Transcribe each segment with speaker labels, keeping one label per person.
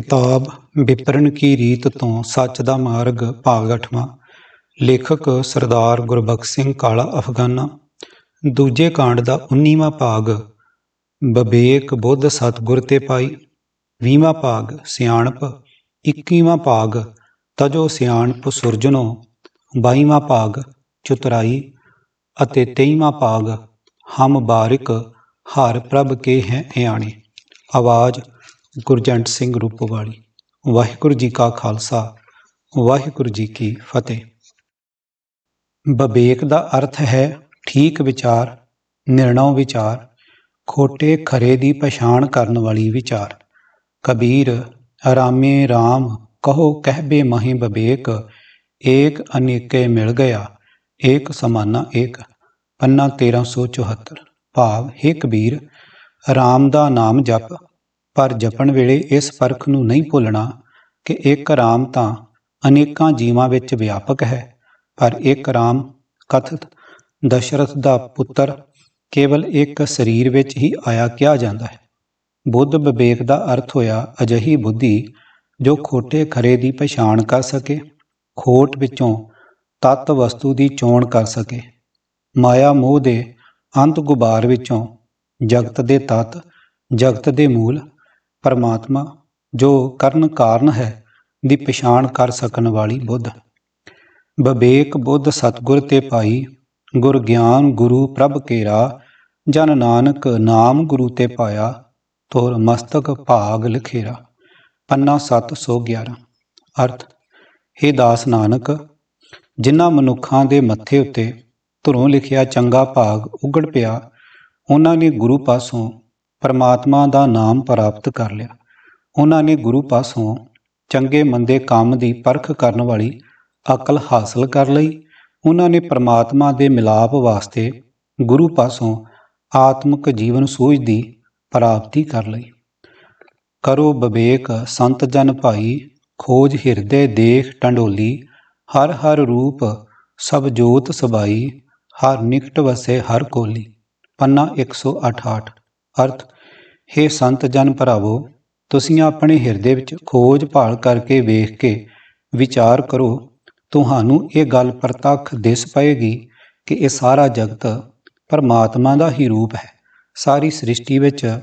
Speaker 1: ਕਿਤਾਬ ਵਿਪਰਨ ਕੀ ਰੀਤ ਤੋਂ ਸੱਚ ਦਾ ਮਾਰਗ ਭਾਗ 8ਵਾਂ ਲੇਖਕ ਸਰਦਾਰ ਗੁਰਬਖਸ਼ ਸਿੰਘ ਕਾਲਾ ਅਫਗਾਨਾ। ਦੂਜੇ ਕਾਂਡ ਦਾ 19ਵਾਂ ਭਾਗ, ਬਬੇਕ ਬੁੱਧ ਸਤਗੁਰ ਤੇ ਪਾਈ। 20ਵਾਂ ਭਾਗ, ਸਿਆਣਪ। 21ਵਾਂ ਭਾਗ, ਤਜੋ ਸਿਆਣਪ ਸੁਰਜਨੋ। 22ਵਾਂ ਭਾਗ, ਚੁਤਰਾਈ। ਅਤੇ 23ਵਾਂ ਭਾਗ, ਹਮ ਬਾਰਿਕ, ਹਰ ਪ੍ਰਭ ਕੇ ਹੈ ਇਆਣੇ ਆਵਾਜ਼ ਗੁਰਜੰਟ ਸਿੰਘ ਰੂਪਵਾਲੀ ਵਾਹਿਗੁਰੂ ਜੀ ਕਾ ਖਾਲਸਾ, ਵਾਹਿਗੁਰੂ ਜੀ ਕੀ ਫਤਿਹ। ਬਬੇਕ ਦਾ ਅਰਥ ਹੈ ਠੀਕ ਵਿਚਾਰ, ਨਿਰਣਉ ਵਿਚਾਰ, ਖੋਟੇ ਖਰੇ ਦੀ ਪਛਾਣ ਕਰਨ ਵਾਲੀ ਵਿਚਾਰ। ਕਬੀਰ, ਰਾਮੇ RAM ਕਹੋ ਕਹਿਬੇ ਮਹੀ ਬਬੇਕ ਏਕ ਅਨੇਕੇ ਮਿਲ ਗਿਆ, ਏਕ ਸਮਾਨਾ ਏਕ। ਪੰਨਾ 1374 ਭਾਵ, ਹੇ ਕਬੀਰ RAM ਦਾ ਨਾਮ ਜਪ ਪਰ ਜਪਣ ਵੇਲੇ ਇਸ ਫ਼ਰਕ ਨੂੰ ਨਹੀਂ ਭੁੱਲਣਾ ਕਿ ਇੱਕ ਰਾਮ ਤਾਂ ਅਨੇਕਾਂ ਜੀਵਾਂ ਵਿੱਚ ਵਿਆਪਕ ਹੈ, ਪਰ ਇੱਕ ਰਾਮ ਕਥਿਤ ਦਸ਼ਰਥ ਦਾ ਪੁੱਤਰ ਕੇਵਲ ਇੱਕ ਸਰੀਰ ਵਿੱਚ ਹੀ ਆਇਆ ਕਿਹਾ ਜਾਂਦਾ ਹੈ। ਬੁੱਧ ਵਿਵੇਕ ਦਾ ਅਰਥ ਹੋਇਆ ਅਜਹੀ ਬੁੱਧੀ ਜੋ ਖੋਟੇ ਖਰੇ ਦੀ ਪਛਾਣ ਕਰ ਸਕੇ, ਖੋਟ ਵਿੱਚੋਂ ਤਤ ਵਸਤੂ ਦੀ ਚੋਣ ਕਰ ਸਕੇ। ਮਾਇਆ ਮੋਹ ਦੇ ਅੰਤ ਗੁਬਾਰ ਵਿੱਚੋਂ ਜਗਤ ਦੇ ਤਤ, ਜਗਤ ਦੇ ਮੂਲ ਪਰਮਾਤਮਾ, ਜੋ ਕਰਨ ਕਾਰਨ ਹੈ, ਦੀ ਪਛਾਣ ਕਰ ਸਕਣ ਵਾਲੀ ਬੁੱਧ। ਵਿਵੇਕ ਬੁੱਧ ਸਤਗੁਰ ਤੇ ਪਾਈ ਗੁਰ ਗਿਆਨ ਗੁਰੂ ਪ੍ਰਭ ਕੇਰਾ, ਜਨ ਨਾਨਕ ਨਾਮ ਗੁਰੂ ਤੇ ਪਾਇਆ, ਤੋਰ ਮਸਤਕ ਭਾਗ ਲਖੇਰਾ। ਪੰਨਾ 711 ਅਰਥ हे ਦਾਸ ਨਾਨਕ, ਜਿਨ੍ਹਾਂ ਮਨੁੱਖਾਂ ਦੇ ਮੱਥੇ ਉੱਤੇ ਧੁਰੋਂ ਲਿਖਿਆ ਚੰਗਾ ਭਾਗ ਉਗੜ ਪਿਆ, ਉਹਨਾਂ ਨੇ ਗੁਰੂ ਪਾਸੋਂ ਪਰਮਾਤਮਾ ਦਾ ਨਾਮ ਪ੍ਰਾਪਤ ਕਰ ਲਿਆ। ਉਹਨਾਂ ਨੇ ਗੁਰੂ ਪਾਸੋਂ ਚੰਗੇ ਮੰਦੇ ਕੰਮ ਦੀ ਪਰਖ ਕਰਨ ਵਾਲੀ ਅਕਲ ਹਾਸਲ ਕਰ ਲਈ। ਉਹਨਾਂ ਨੇ ਪਰਮਾਤਮਾ ਦੇ ਮਿਲਾਪ ਵਾਸਤੇ ਗੁਰੂ ਪਾਸੋਂ ਆਤਮਿਕ ਜੀਵਨ ਸੂਝ ਦੀ ਪ੍ਰਾਪਤੀ ਕਰ ਲਈ। ਕਰੋ ਬਵੇਕ ਸੰਤ ਜਨ ਭਾਈ, ਖੋਜ ਹਿਰਦੇ ਦੇਖ ਟੰਡੋਲੀ, ਹਰ ਹਰ ਰੂਪ, ਸਭ ਜੋਤ ਸਬਾਈ, ਹਰ ਨਿਕਟ ਵਸੇ ਹਰ ਕੋਲੀ। ਪੰਨਾ 168 ਅਰਥ हे ਸੰਤ ਜਨ ਭਰਾਵੋ, ਤੁਸੀਂ ਆਪਣੇ ਹਿਰਦੇ ਵਿੱਚ ਖੋਜ ਭਾਲ ਕਰਕੇ ਵੇਖ ਕੇ ਵਿਚਾਰ ਕਰੋ, ਤੁਹਾਨੂੰ ਇਹ ਗੱਲ ਪ੍ਰਤੱਖ ਦਿਸ ਪਏਗੀ ਕਿ ਇਹ ਸਾਰਾ ਜਗਤ ਪਰਮਾਤਮਾ ਦਾ ਹੀ ਰੂਪ ਹੈ। ਸਾਰੀ ਸ੍ਰਿਸ਼ਟੀ ਵਿੱਚ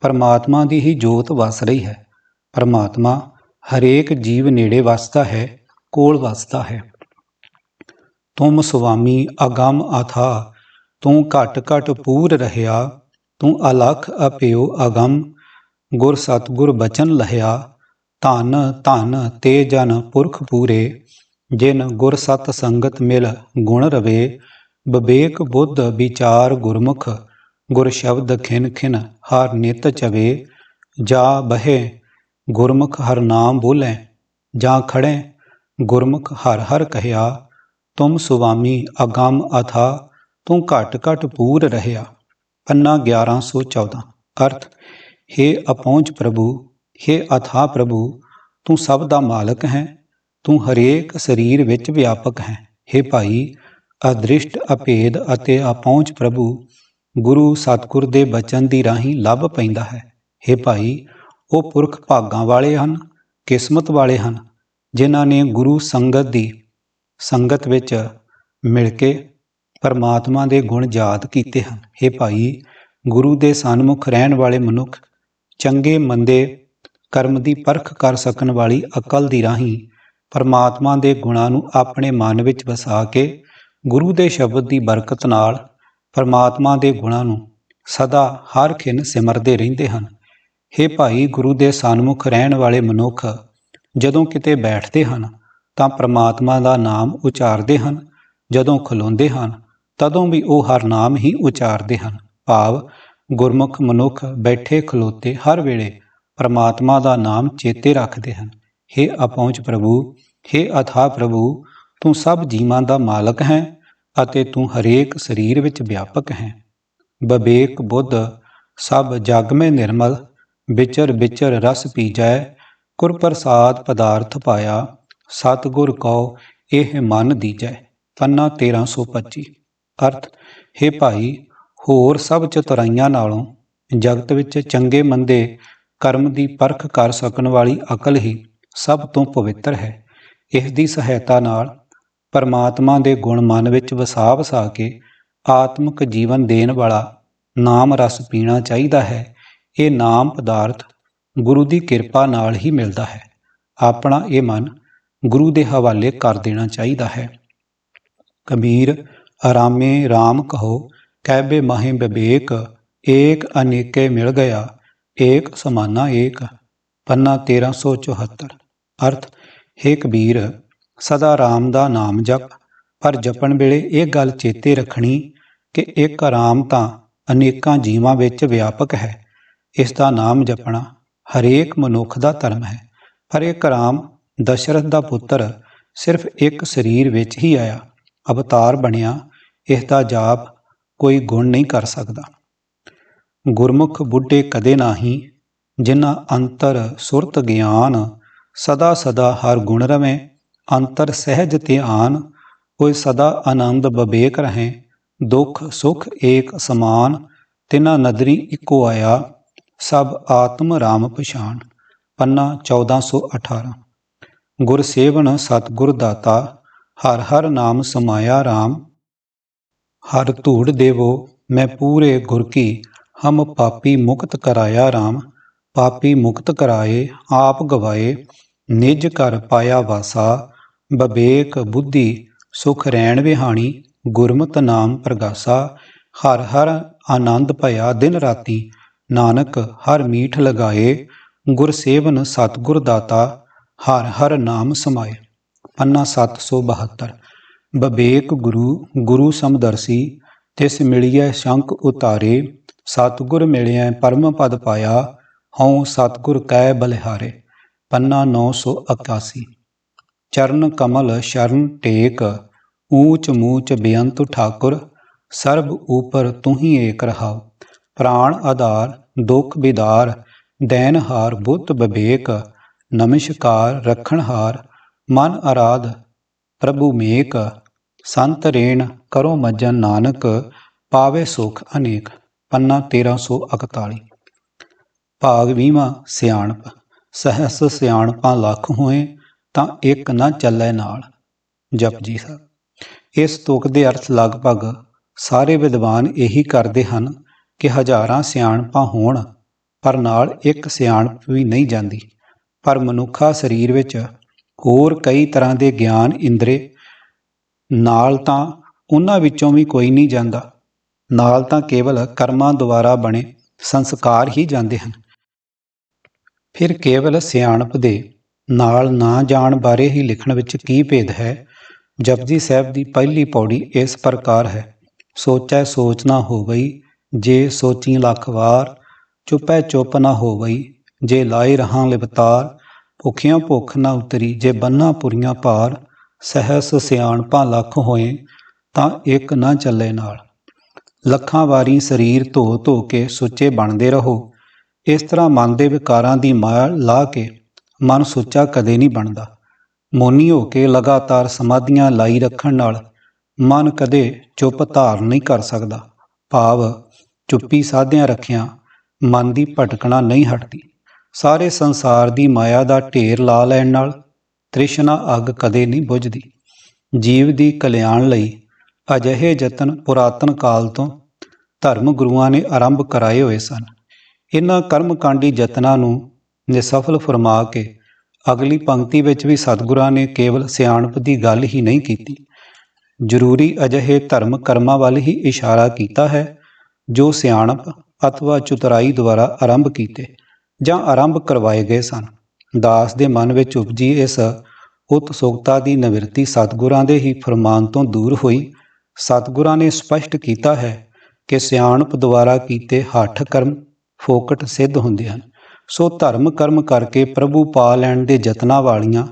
Speaker 1: ਪਰਮਾਤਮਾ ਦੀ ਹੀ ਜੋਤ ਵਸ ਰਹੀ ਹੈ। ਪਰਮਾਤਮਾ ਹਰੇਕ ਜੀਵ ਨੇੜੇ ਵਸਦਾ ਹੈ, ਕੋਲ ਵਸਦਾ ਹੈ। ਤੁਮ ਸੁਆਮੀ ਅਗੰਮ ਅਥਾ, ਤੂੰ ਘਟ ਘਟ ਪੂਰ ਰਹਿਆ ਤੂੰ ਅਲਖ ਅਪਿਓ ਅਗਮ, ਗੁਰ ਸਤਗੁਰ ਬਚਨ ਲਹਿਆ, ਧਨ ਧਨ ਤੇ ਜਨ ਪੁਰਖ ਪੂਰੇ, ਜਿਨ ਗੁਰ ਸਤ ਸੰਗਤ ਮਿਲ ਗੁਣ ਰਵੇ, ਬਬੇਕ ਬੁੱਧ ਵਿਚਾਰ ਗੁਰਮੁਖ, ਗੁਰ ਸ਼ਬਦ ਖਿਨ ਖਿਨ ਹਰ ਨਿਤ ਚਵੇ, ਜਾ ਬਹੇ, ਗੁਰਮੁਖ ਹਰ ਨਾਮ ਬੋਲੇ, ਜਾਂ ਖੜੇ ਗੁਰਮੁਖ ਹਰ ਹਰ ਕਹਿਆ, ਤੁਮ ਸੁਆਮੀ ਅਗੰਮ ਅਥਾ, ਤੂੰ ਘਟ ਘਟ ਪੂਰ ਰਹਿਆ। ਪੰਨਾ 1114 ਅਰਥ हे ਅਪਹੁੰਚ ਪ੍ਰਭੂ हे ਅਥਾ ਪ੍ਰਭੂ ਤੂੰ ਸਭ ਦਾ ਮਾਲਕ ਹੈ ਤੂੰ ਹਰੇਕ ਸਰੀਰ ਵਿੱਚ ਵਿਆਪਕ ਹੈ हे ਭਾਈ ਅਦ੍ਰਿਸ਼ਟ ਅਭੇਦ ਅਤੇ ਅਪਹੁੰਚ ਪ੍ਰਭੂ ਗੁਰੂ ਸਤਗੁਰ ਦੇ ਬਚਨ ਦੀ ਰਾਹੀਂ ਲੱਭ ਪੈਂਦਾ ਹੈ हे ਭਾਈ ਉਹ ਪੁਰਖ ਭਾਗਾਂ ਵਾਲੇ ਹਨ ਕਿਸਮਤ ਵਾਲੇ ਹਨ ਜਿਨ੍ਹਾਂ ਨੇ ਗੁਰੂ ਸੰਗਤ ਦੀ ਸੰਗਤ ਵਿੱਚ ਮਿਲ ਕੇ ਪਰਮਾਤਮਾ ਦੇ ਗੁਣ ਯਾਦ ਕੀਤੇ ਹਨ। हे ਭਾਈ, ਗੁਰੂ ਦੇ ਸਨਮੁਖ ਰਹਿਣ ਵਾਲੇ ਮਨੁੱਖ ਚੰਗੇ, ਮੰਦੇ ਕਰਮ ਦੀ ਪਰਖ ਕਰ ਸਕਣ ਵਾਲੀ ਅਕਲ ਦੀ ਰਾਹੀਂ ਪਰਮਾਤਮਾ ਦੇ ਗੁਣਾਂ ਨੂੰ ਆਪਣੇ ਮਨ ਵਿੱਚ ਵਸਾ ਕੇ ਗੁਰੂ ਦੇ ਸ਼ਬਦ ਦੀ ਬਰਕਤ ਨਾਲ ਪਰਮਾਤਮਾ ਦੇ ਗੁਣਾਂ ਨੂੰ ਸਦਾ ਹਰ ਖਿਨ ਸਿਮਰਦੇ ਰਹਿੰਦੇ ਹਨ। हे ਭਾਈ, ਗੁਰੂ ਦੇ ਸਨਮੁਖ ਰਹਿਣ ਵਾਲੇ ਮਨੁੱਖ ਜਦੋਂ ਕਿਤੇ ਬੈਠਦੇ ਹਨ ਤਾਂ ਪ੍ਰਮਾਤਮਾ ਦਾ ਨਾਮ ਉਚਾਰਦੇ ਹਨ, ਜਦੋਂ ਖਲੋਂਦੇ ਹਨ ਤਦੋਂ ਵੀ ਉਹ ਹਰ ਨਾਮ ਹੀ ਉਚਾਰਦੇ ਹਨ। ਭਾਵ, ਗੁਰਮੁਖ ਮਨੁੱਖ ਬੈਠੇ ਖਲੋਤੇ ਹਰ ਵੇਲੇ ਪਰਮਾਤਮਾ ਦਾ ਨਾਮ ਚੇਤੇ ਰੱਖਦੇ ਹਨ। हे ਅਪਹੁੰਚ ਪ੍ਰਭੂ हे ਅਥਾ ਪ੍ਰਭੂ, ਤੂੰ ਸਭ ਜੀਵਾਂ ਦਾ ਮਾਲਕ ਹੈ ਅਤੇ ਤੂੰ ਹਰੇਕ ਸਰੀਰ ਵਿੱਚ ਵਿਆਪਕ ਹੈ। ਬਬੇਕ ਬੁੱਧ, ਸਭ ਜਗ ਮੈਂ ਨਿਰਮਲ, ਵਿਚਰ ਵਿਚਰ ਰਸ ਪੀਜੈ ਗੁਰ ਪ੍ਰਸਾਦ ਪਦਾਰਥ ਪਾਇਆ, ਸਤਿਗੁਰ ਕਉ, ਇਹ ਮਨ ਦੀਜੈ ਪੰਨਾ 1325 ਅਰਥ हे ਭਾਈ, ਹੋਰ ਸਭ ਚਤੁਰਾਈਆਂ ਨਾਲੋਂ ਜਗਤ ਵਿੱਚ ਚੰਗੇ ਮੰਦੇ ਕਰਮ ਦੀ ਪਰਖ ਕਰ ਸਕਣ ਵਾਲੀ ਅਕਲ ਹੀ ਸਭ ਤੋਂ ਪਵਿੱਤਰ ਹੈ। ਇਸ ਦੀ ਸਹਾਇਤਾ ਨਾਲ ਪਰਮਾਤਮਾ ਦੇ ਗੁਣ ਮਨ ਵਿੱਚ ਵਸਾ ਵਸਾ ਕੇ ਆਤਮਿਕ ਜੀਵਨ ਦੇਣ ਵਾਲਾ ਨਾਮ ਰਸ ਪੀਣਾ ਚਾਹੀਦਾ ਹੈ। ਇਹ ਨਾਮ ਪਦਾਰਥ ਗੁਰੂ ਦੀ ਕਿਰਪਾ ਨਾਲ ਹੀ ਮਿਲਦਾ ਹੈ। ਆਪਣਾ ਇਹ ਮਨ ਗੁਰੂ ਦੇ ਹਵਾਲੇ ਕਰ ਦੇਣਾ ਚਾਹੀਦਾ ਹੈ। ਕਬੀਰ ਆਰਾਮੇ ਰਾਮ ਕਹੋ ਕਹਿਬੇ ਮਹਿ ਵਿਵੇਕ ਏਕ ਅਨੇਕੇ ਮਿਲ ਗਿਆ, ਏਕ ਸਮਾਨਾ ਏਕ, ਪੰਨਾ 1374 ਅਰਥ, ਹੈ ਕਬੀਰ, ਸਦਾ ਰਾਮ ਦਾ ਨਾਮ ਜਪ, ਪਰ ਜਪਣ ਵੇਲੇ ਇਹ ਗੱਲ ਚੇਤੇ ਰੱਖਣੀ ਕਿ ਇੱਕ ਰਾਮ ਤਾਂ ਅਨੇਕਾਂ ਜੀਵਾਂ ਵਿੱਚ ਵਿਆਪਕ ਹੈ। ਇਸ ਦਾ ਨਾਮ ਜਪਣਾ ਹਰੇਕ ਮਨੁੱਖ ਦਾ ਧਰਮ ਹੈ, ਪਰ ਇੱਕ ਰਾਮ ਦਸ਼ਰਥ ਦਾ ਪੁੱਤਰ ਸਿਰਫ ਇੱਕ ਸਰੀਰ ਵਿੱਚ ਹੀ ਆਇਆ, ਅਵਤਾਰ ਬਣਿਆ ਇਸ ਦਾ ਜਾਪ ਕੋਈ ਗੁਣ ਨਹੀਂ ਕਰ ਸਕਦਾ। ਗੁਰਮੁਖ ਬੁੱਢੇ ਕਦੇ ਨਾਹੀ, ਜਿਨ੍ਹਾਂ ਅੰਤਰ ਸੁਰਤ ਗਿਆਨ, ਸਦਾ ਸਦਾ ਹਰ ਗੁਣ ਰਵੇਂ, ਅੰਤਰ ਸਹਿਜ ਧਿਆਨ, ਕੋਈ ਸਦਾ ਆਨੰਦ ਬਬੇਕ ਰਹੇ, ਦੁੱਖ ਸੁਖ ਏਕ ਸਮਾਨ, ਤਿਨਾ ਨਦਰੀ ਇੱਕੋ ਆਇਆ, ਸਭ ਆਤਮ ਰਾਮ ਪਛਾਨ ਪੰਨਾ 1418 ਗੁਰ ਸੇਵਨ ਸਤਿਗੁਰ ਦਾਤਾ, ਹਰ ਹਰ ਨਾਮ ਸਮਾਇਆ RAM ਹਰ ਧੂੜ ਦੇਵੋ, ਮੈਂ ਪੂਰੇ ਗੁਰ ਕੀ। ਹਮ ਪਾਪੀ ਮੁਕਤ ਕਰਾਇਆ RAM ਪਾਪੀ ਮੁਕਤ ਕਰਾਏ, ਆਪ ਗਵਾਏ। ਨਿਜ ਕਰ ਪਾਇਆ ਵਾਸਾ, ਬਬੇਕ ਬੁੱਧੀ, ਸੁਖ ਰਹਿਣ ਵਿਹਾਣੀ, ਗੁਰਮਤਿ ਨਾਮ ਪ੍ਰਗਾਸਾ। ਹਰ ਹਰ ਆਨੰਦ ਭਇਆ ਦਿਨ ਰਾਤੀ, ਨਾਨਕ ਹਰ ਮੀਠ ਲਗਾਏ। ਗੁਰ ਸੇਵਨ ਸਤਿਗੁਰ ਦਾਤਾ, ਹਰ ਹਰ ਨਾਮ ਸਮਾਏ। ਪੰਨਾ 772 ਬਬੇਕ ਗੁਰੂ ਗੁਰੂ ਸਮਦਰਸੀ, ਤਿਸ ਮਿਲਿਐ ਸ਼ੰਕ ਉਤਾਰੇ, ਸਤਿਗੁਰ ਮਿਲਿਐ ਪਰਮ ਪਦ ਪਾਇਆ, ਹਉ ਸਤਿਗੁਰ ਕੈ ਬਲਿਹਾਰੇ, ਪੰਨਾ 981 ਚਰਨ ਕਮਲ ਸ਼ਰਨ ਟੇਕ, ਊਚ ਮੂਚ ਬੇਅੰਤ ਠਾਕੁਰ, ਸਰਬ ਉਪਰ ਤੁਹੀ ਏਕ ਰਹਾਉ। ਪ੍ਰਾਣ ਆਧਾਰ, ਦੁਖ ਦੈਨ ਹਾਰ ਬੁੱਤ ਬਬੇਕ, ਨਮਿਸਕਾਰ ਰਖਣਹਾਰ ਮਨ ਅਰਾਧ ਪ੍ਰਭੂ ਮੇਕ, ਸੰਤ ਰੇਣ ਕਰੋ ਮਜਨ ਨਾਨਕ, ਪਾਵੇ ਸੁਖ ਅਨੇਕ, ਪੰਨਾ 1341 ਭਾਗ ਵੀਵਾਂ, ਸਿਆਣਪ, ਸਹਸ ਸਿਆਣਪਾਂ ਲੱਖ ਹੋਏ ਤਾਂ ਇੱਕ ਨਾ ਚੱਲੇ ਨਾਲ। ਜਪਜੀ ਸਾਹਿਬ। ਇਸ ਤੁਕ ਦੇ ਅਰਥ ਲਗਭਗ ਸਾਰੇ ਵਿਦਵਾਨ ਇਹੀ ਕਰਦੇ ਹਨ ਕਿ ਹਜ਼ਾਰਾਂ ਸਿਆਣਪਾਂ ਹੋਣ, ਪਰ ਨਾਲ ਇੱਕ ਸਿਆਣਪ ਵੀ ਨਹੀਂ ਜਾਂਦੀ। ਪਰ ਮਨੁੱਖਾ ਸਰੀਰ ਵਿੱਚ ਹੋਰ ਕਈ ਤਰ੍ਹਾਂ ਦੇ ਗਿਆਨ ਇੰਦਰੇ। ਨਾਲ ਤਾਂ ਉਹਨਾਂ ਵਿੱਚੋਂ ਵੀ ਕੋਈ ਨਹੀਂ ਜਾਂਦਾ। ਨਾਲ ਤਾਂ ਕੇਵਲ ਕਰਮਾਂ ਦੁਆਰਾ ਬਣੇ ਸੰਸਕਾਰ ਹੀ ਜਾਂਦੇ ਹਨ। ਫਿਰ ਕੇਵਲ ਸਿਆਣਪ ਦੇ ਨਾਲ ਨਾ ਜਾਣ ਬਾਰੇ ਹੀ ਲਿਖਣ ਵਿੱਚ ਕੀ ਭੇਦ ਹੈ? ਜਪਜੀ ਸਾਹਿਬ ਦੀ ਪਹਿਲੀ ਪੌੜੀ ਇਸ ਪ੍ਰਕਾਰ ਹੈ। ਸੋਚੈ ਸੋਚ ਨਾ ਹੋਵਈ, ਜੇ ਸੋਚੀ ਲੱਖ ਵਾਰ, ਚੁੱਪੈ ਚੁੱਪ ਨਾ ਹੋਵਈ, ਜੇ ਲਾਏ ਰਹਾ ਲਿਵਤਾਰ ਭੁਖਿਆਂ ਭੁੱਖ ਨਾ ਉਤਰੀ, ਜੇ ਬੰਨਾ ਪੁਰੀਆਂ ਪਾਰ ਸਹਸ ਸਿਆਣਪਾਂ ਲੱਖ ਹੋਏ, ਤਾਂ ਇੱਕ ਨਾ ਚੱਲੇ ਨਾਲ। ਲੱਖਾਂ ਵਾਰੀ ਸਰੀਰ ਧੋ ਧੋ ਕੇ ਸੁੱਚੇ ਬਣਦੇ ਰਹੋ। ਇਸ ਤਰ੍ਹਾਂ ਮਨ ਦੇ ਵਿਕਾਰਾਂ ਦੀ ਮਾਇਆ ਲਾ ਕੇ ਮਨ ਸੁੱਚਾ ਕਦੇ ਨਹੀਂ ਬਣਦਾ। ਮੋਨੀ ਹੋ ਕੇ ਲਗਾਤਾਰ ਸਮਾਧੀਆਂ ਲਾਈ ਰੱਖਣ ਨਾਲ ਮਨ ਕਦੇ ਚੁੱਪ ਧਾਰ ਨਹੀਂ ਕਰ ਸਕਦਾ। ਭਾਵ ਚੁੱਪੀ ਸਾਧਿਆਂ ਰੱਖਿਆਂ ਮਨ ਦੀ ਭਟਕਣਾ ਨਹੀਂ ਹਟਦੀ। ਸਾਰੇ ਸੰਸਾਰ ਦੀ ਮਾਇਆ ਦਾ ਢੇਰ ਲਾ ਲੈਣ ਨਾਲ ਤ੍ਰਿਸ਼ਨਾ ਅੱਗ ਕਦੇ ਨਹੀਂ ਬੁਝਦੀ। ਜੀਵ ਦੀ ਕਲਿਆਣ ਲਈ ਅਜਿਹੇ ਯਤਨ ਪੁਰਾਤਨ ਕਾਲ ਤੋਂ ਧਰਮ ਗੁਰੂਆਂ ਨੇ ਆਰੰਭ ਕਰਾਏ ਹੋਏ ਸਨ। ਇਹਨਾਂ ਕਰਮਕਾਂਡੀ ਯਤਨਾਂ ਨੂੰ ਨਿਸਫਲ ਫਰਮਾ ਕੇ ਅਗਲੀ ਪੰਕਤੀ ਵਿੱਚ ਵੀ ਸਤਿਗੁਰਾਂ ਨੇ ਕੇਵਲ ਸਿਆਣਪ ਦੀ ਗੱਲ ਹੀ ਨਹੀਂ ਕੀਤੀ। ਜ਼ਰੂਰੀ ਅਜਿਹੇ ਧਰਮ ਕਰਮਾਂ ਵੱਲ ਹੀ ਇਸ਼ਾਰਾ ਕੀਤਾ ਹੈ, ਜੋ ਸਿਆਣਪ ਅਥਵਾ ਚੁਤਰਾਈ ਦੁਆਰਾ ਆਰੰਭ ਕੀਤੇ। ਜਾਂ ਆਰੰਭ ਕਰਵਾਏ ਗਏ ਸਨ। ਦਾਸ ਦੇ ਮਨ ਵਿੱਚ ਉਪਜੀ ਇਸ ਉਤਸੁਕਤਾ ਦੀ ਨਿਵਰਤੀ ਸਤਿਗੁਰਾਂ ਦੇ ਹੀ ਫਰਮਾਨ ਤੋਂ ਦੂਰ ਹੋਈ। ਸਤਿਗੁਰਾਂ ਨੇ ਸਪਸ਼ਟ ਕੀਤਾ ਹੈ ਕਿ ਸਿਆਣਪ ਦੁਆਰਾ ਕੀਤੇ ਹੱਠ ਕਰਮ ਫੋਕਟ ਸਿੱਧ ਹੁੰਦੇ ਹਨ। ਸੋ ਧਰਮ ਕਰਮ ਕਰਕੇ ਪ੍ਰਭੂ ਪਾ ਲੈਣ ਦੇ ਯਤਨਾਂ ਵਾਲੀਆਂ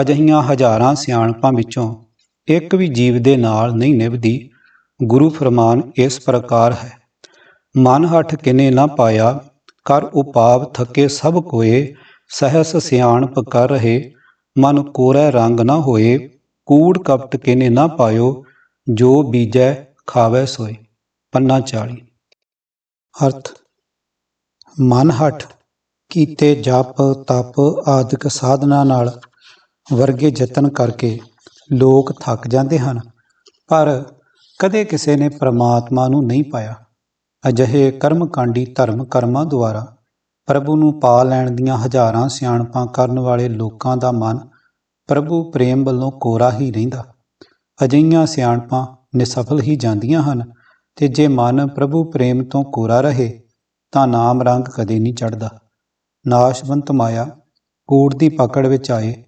Speaker 1: ਅਜਹੀਆਂ ਹਜ਼ਾਰਾਂ ਸਿਆਣਪਾਂ ਵਿੱਚੋਂ ਇੱਕ ਵੀ ਜੀਵ ਦੇ ਨਾਲ ਨਹੀਂ ਨਿਭਦੀ। ਗੁਰੂ ਫਰਮਾਨ ਇਸ ਪ੍ਰਕਾਰ ਹੈ, ਮਨ ਹੱਠ ਕਿਨੇ ਨਾ ਪਾਇਆ ਕਰ ਉਪਾਵ ਥਕੇ ਸਭ ਕੋਏ, ਸਹਸ ਸਿਆਣਪ ਕਰ ਰਹੇ, ਮਨ ਕੋਰੈ ਰੰਗ ਨਾ ਹੋਏ, ਕੂੜ ਕਪਟ ਕਿਨੇ ਨਾ ਪਾਇਓ, ਜੋ ਬੀਜੈ ਖਾਵੈ ਸੋਏ। ਪੰਨਾ 40 ਅਰਥ, ਮਨ ਹੱਠ ਕੀਤੇ ਜਪ, ਤਪ ਆਦਿਕ ਸਾਧਨਾ ਨਾਲ ਵਰਗੇ ਯਤਨ ਕਰਕੇ ਲੋਕ ਥੱਕ ਜਾਂਦੇ ਹਨ, ਪਰ ਕਦੇ ਕਿਸੇ ਨੇ ਪ੍ਰਮਾਤਮਾ ਨੂੰ ਨਹੀਂ ਪਾਇਆ। ਅਜਿਹੇ ਕਰਮਕਾਂਡੀ ਧਰਮ ਕਰਮਾਂ ਦੁਆਰਾ ਪ੍ਰਭੂ ਨੂੰ ਪਾ ਲੈਣ ਦੀਆਂ ਹਜ਼ਾਰਾਂ ਸਿਆਣਪਾਂ ਕਰਨ ਵਾਲੇ ਲੋਕਾਂ ਦਾ ਮਨ ਪ੍ਰਭੂ ਪ੍ਰੇਮ ਵੱਲੋਂ ਕੋਰਾ ਹੀ ਰਹਿੰਦਾ। ਅਜਿਹੀਆਂ ਸਿਆਣਪਾਂ ਨਿਸਫਲ ਹੀ ਜਾਂਦੀਆਂ ਹਨ ਤੇ ਜੇ ਮਨ ਪ੍ਰਭੂ ਪ੍ਰੇਮ ਤੋਂ ਕੋਰਾ ਰਹੇ, ਤਾਂ ਨਾਮ ਰੰਗ ਕਦੇ ਨਹੀਂ ਚੜਦਾ ਨਾਸ਼ਵੰਤ ਮਾਇਆ ਕੂੜ ਦੀ ਪਕੜ ਵਿੱਚ ਆਏ,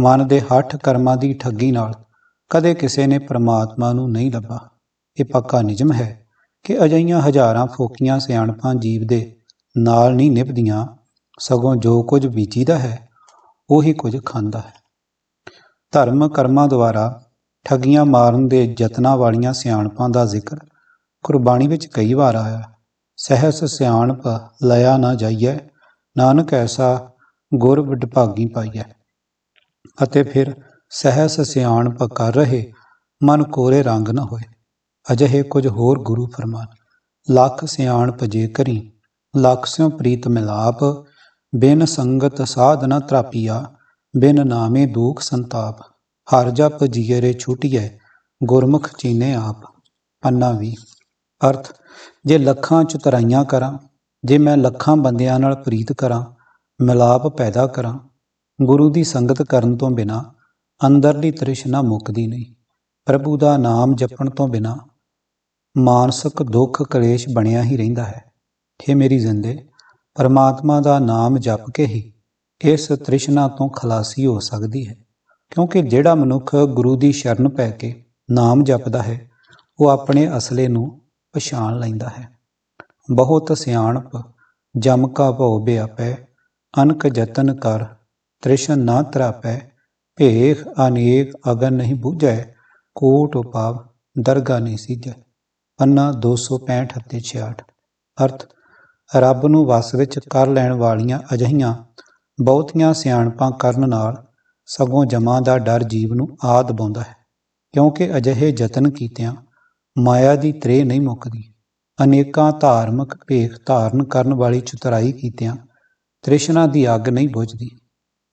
Speaker 1: ਮਨ ਦੇ ਹੱਠ ਕਰਮਾਂ ਦੀ ਠੱਗੀ ਨਾਲ ਕਦੇ ਕਿਸੇ ਨੇ ਪ੍ਰਮਾਤਮਾ ਨੂੰ ਨਹੀਂ ਲੱਭਾ। ਇਹ ਪੱਕਾ ਨਿਯਮ ਹੈ। ਕਿ ਅਜਈਆਂ ਹਜ਼ਾਰਾਂ ਫੋਕੀਆਂ ਸਿਆਣਪਾਂ ਜੀਵ ਦੇ ਨਾਲ ਨਹੀਂ ਨਿਭਦੀਆਂ, ਸਗੋਂ ਜੋ ਕੁਝ ਬੀਜੀਦਾ ਹੈ, ਉਹੀ ਕੁਝ ਖਾਂਦਾ ਹੈ। ਧਰਮ ਕਰਮਾਂ ਦੁਆਰਾ ਠੱਗੀਆਂ ਮਾਰਨ ਦੇ ਯਤਨਾਂ ਵਾਲੀਆਂ ਸਿਆਣਪਾਂ ਦਾ ਜ਼ਿਕਰ ਕੁਰਬਾਨੀ ਵਿੱਚ ਕਈ ਵਾਰ ਆਇਆ। ਸਹਿਸ ਸਿਆਣਪ, ਲਿਆ ਨਾ ਜਾਈਐ, ਨਾਨਕ ਐਸਾ ਗੁਰ ਵਿਡਭਾਗੀ ਪਾਈਐ। ਅਤੇ ਫਿਰ ਸਹਿਸ ਸਿਆਣਪ ਕਰ ਰਹੇ ਮਨ ਕੋਰੇ ਰੰਗ ਨਾ ਹੋਏ। ਅਜਿਹੇ ਕੁਝ ਹੋਰ ਗੁਰੂ ਫਰਮਾਨ, ਲੱਖ ਸਿਆਣ ਜੇ ਕਰੀ, ਲੱਖ ਸਿਉ ਪ੍ਰੀਤ ਮਿਲਾਪ, ਬਿਨ ਸੰਗਤ ਸਾਧ ਨ ਤਰਾਪੀਆ ਬਿਨ ਨਾਮੇ ਦੁਖ ਸੰਤਾਪ, ਹਰ ਜਪ ਜੀਅਰੇ ਛੂਟੀਐ, ਗੁਰਮੁਖ ਚੀਨੇ ਆਪ। ਪੰਨਾ ਵੀ। ਅਰਥ, ਜੇ ਲੱਖਾਂ ਚੁਤਰਾਈਆਂ ਕਰਾਂ, ਜੇ ਮੈਂ ਲੱਖਾਂ ਬੰਦਿਆਂ ਨਾਲ ਪ੍ਰੀਤ ਕਰਾਂ, ਮਿਲਾਪ ਪੈਦਾ ਕਰਾਂ, ਗੁਰੂ ਦੀ ਸੰਗਤ ਕਰਨ ਤੋਂ ਬਿਨਾ ਅੰਦਰਲੀ ਤ੍ਰਿਸ਼ਨਾ ਮੁੱਕਦੀ ਨਹੀਂ, ਪ੍ਰਭੂ ਦਾ ਨਾਮ ਜਪਣ ਤੋਂ ਬਿਨਾ ਮਾਨਸਿਕ ਦੁੱਖ ਕਲੇਸ਼ ਬਣਿਆ ਹੀ ਰਹਿੰਦਾ ਹੈ। हे ਮੇਰੀ ਜ਼ਿੰਦੇ, ਪਰਮਾਤਮਾ ਦਾ ਨਾਮ ਜਪ ਕੇ ਹੀ ਇਸ ਤ੍ਰਿਸ਼ਨਾ ਤੋਂ ਖਲਾਸੀ ਹੋ ਸਕਦੀ ਹੈ, ਕਿਉਂਕਿ ਜਿਹੜਾ ਮਨੁੱਖ ਗੁਰੂ ਦੀ ਸ਼ਰਨ ਪੈ ਕੇ ਨਾਮ ਜਪਦਾ ਹੈ, ਉਹ ਆਪਣੇ ਅਸਲੇ ਨੂੰ ਪਛਾਣ ਲੈਂਦਾ ਹੈ। ਬਹੁਤ ਸਿਆਣਪ ਜਮ ਕਾ ਭਉ ਬਿਆਪੈ, ਅਨਕ ਜਤਨ ਕਰ, ਤ੍ਰਿਸ਼ਨ ਨਾ ਤਰਾਪੈ, ਭੇਖ ਅਨੇਕ ਅਗਨ ਨਹੀਂ ਬੂਝੈ, ਕੋਟ ਉਪਾਵ ਦਰਗਾ ਨਹੀਂ ਸੀਜੈ। ਪੰਨਾ 265 ਅਤੇ 66 ਅਰਥ, ਰੱਬ ਨੂੰ ਵਸ ਵਿੱਚ ਕਰ ਲੈਣ ਵਾਲੀਆਂ ਅਜਹੀਆਂ ਬਹੁਤੀਆਂ ਸਿਆਣਪਾਂ ਕਰਨ ਨਾਲ ਸਗੋਂ ਜਮਾਂ ਦਾ ਡਰ ਜੀਵ ਨੂੰ ਆਦ ਪਾਉਂਦਾ ਹੈ, ਕਿਉਂਕਿ ਅਜਿਹੇ ਯਤਨ ਕੀਤਿਆਂ ਮਾਇਆ ਦੀ ਤ੍ਰੇ ਨਹੀਂ ਮੁੱਕਦੀ। ਅਨੇਕਾਂ ਧਾਰਮਿਕ ਭੇਖ ਧਾਰਨ ਕਰਨ ਵਾਲੀ ਚਤੁਰਾਈ ਕੀਤਿਆਂ ਤ੍ਰਿਸ਼ਨਾ ਦੀ ਅੱਗ ਨਹੀਂ ਬੁਝਦੀ।